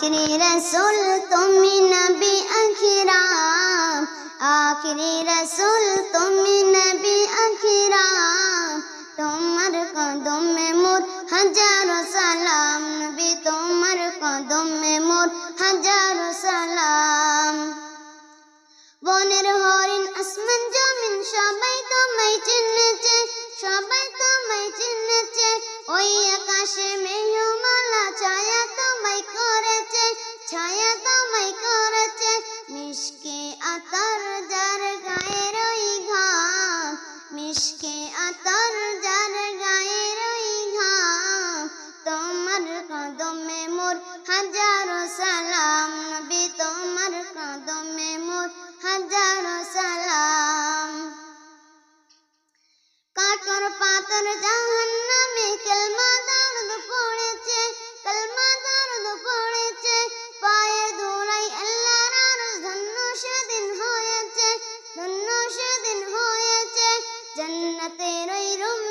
আখিরি রসুল তুমি নবী আখিরাম। আখিরি রসুল তুমি নবী আখিরাম। তোমার মোর, হাজারো সালাম নবী তোমার কদমে মোর, হাজারো সালাম। কাটর পাতর জাহান্নামে কলমা দর্দ পড়েছে, কলমা দর্দ পড়েছে পায়ের ধুলাই আল্লাহর আরশ ধন্য সেদিন হয়েছে, ধন্য সেদিন হয়েছে, জান্নাতের ওই রুমে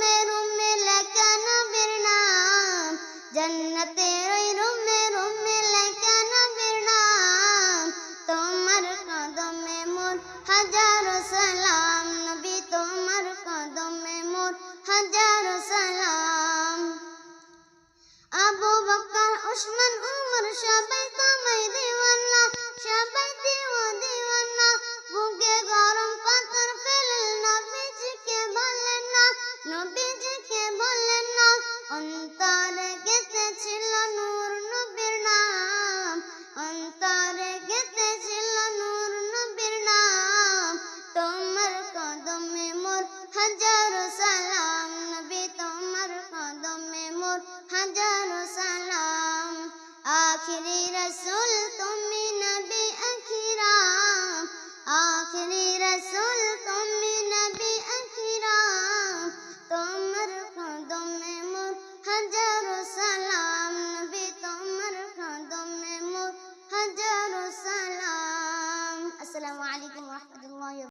হাজারো সালাম, নবী তোমার কদমে মোর হাজারো সালাম। আবু বকর, উসমান, উমর, সবাই তোমায় দিওয়ানা সবাই مدار سلام. آخری رسول تم نبي أكرام آخری رسول تم نبي أكرام تمر قدم میں مر حجر سلام. نبي تمر قدم میں مر حجر سلام. السلام عليكم ورحمة الله وبركاته